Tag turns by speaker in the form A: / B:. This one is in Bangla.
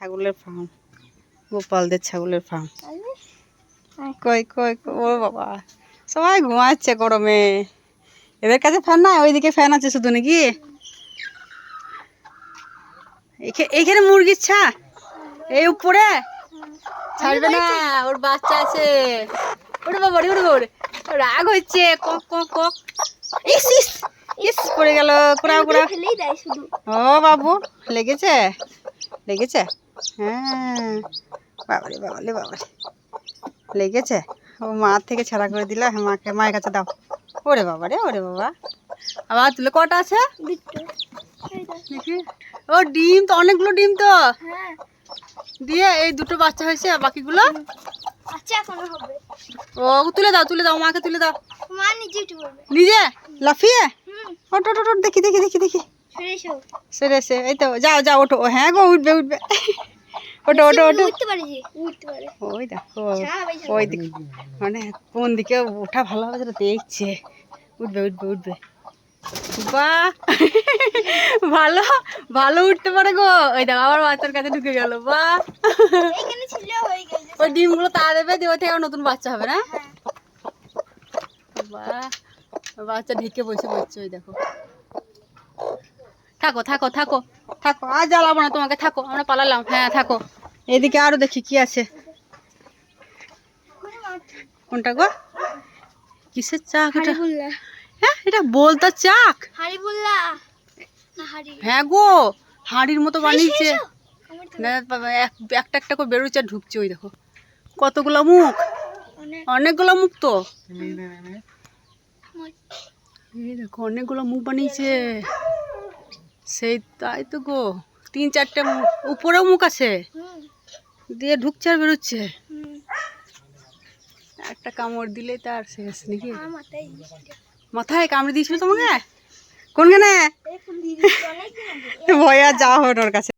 A: ছাগলের ফার্ম গোপালদের ছাগলের ফার্ম কই কই কই, ও বাবা। সবাই ঘুমাচ্ছে গরমে। এদের কাছে ফ্যান না ওইদিকে ফ্যান আছে শুধু নাকি? এইখানে মুরগির ছা। এই উপরে। ছাড়বে না ওর বাচ্চা আছে। ওরে বাবা ওরে ওরে রাগ হচ্ছে কক কক কক। ইস ইস ইস পড়ে গেল
B: দেয় শুধু।
A: ও বাবু লেগেছে? লেগেছে? হ্যাঁ। বাবারে বাবারে বাবারে। লেগেছে? ও মা থেকে ছাড়া করে দিলা। হ্যাঁ মাকে মায়ের কাছে দাও। ওরে বাবা রে ওরে বাবা। আবার তুলে কটা আছে? ও ডিম তো অনেকগুলো ডিম তো। দিয়ে এই দুটো বাচ্চা হয়েছে বাকিগুলো?
B: আচ্ছা
A: ও তুলে দাও তুলে দাও মাকে তুলে দাও।
B: নিজে
A: লাফিয়ে? ওট ওট দেখি দেখি দেখি দেখি।
B: সরে
A: সে এই তো যাও যাও ওঠো। হ্যাঁ গো উঠবে উঠবে। ওটো ওটো ওটো ওই দেখো। ওই দিক মানে কোন দিকে ওঠা ভালো হবে সেটা দেখছে। উঠবে উঠবে উঠবে। বাহ ভালো ভালো উঠতে পারে গো। ওই দেখো আবার বাচ্চার কাছে ঢুকে গেল
B: হয়ে গেছে।
A: ওই ডিমগুলো তা দেবে দিয়ে ওই থেকে নতুন বাচ্চা হবে না? বাহ ওই বাচ্চা ঢেকে বসে বসছে ওই দেখো। থাকো থাকো থাকো। থাকো আর জ্বালাবো না তোমাকে থাকো আমরা পালালাম। হ্যাঁ থাকো। এদিকে আরও দেখি কি আছে। কোনটা গো? কিসের চাক এটা? হ্যাঁ এটা বলতা চাক। হ্যাঁ গো হাঁড়ির মতো বানিয়েছে। একটা একটা করে বেরোচ্ছে আর ঢুকছে ওই দেখো। কতগুলো মুখ?
B: অনেক।
A: অনেকগুলো মুখ তো। দেখো অনেকগুলো মুখ বানিয়েছে। সেই তাই তো গো। তিন চারটে উপরেও মুখ আছে। দিয়ে ঢুকছে আর বেরোচ্ছে। একটা কামড় দিলে তার শেষ নাকি?
B: মাথায়।
A: কামড়ে দিয়েছিল তোমাকে? কোনখানে? ভয় আর যাওয়া হবে ওর কাছে।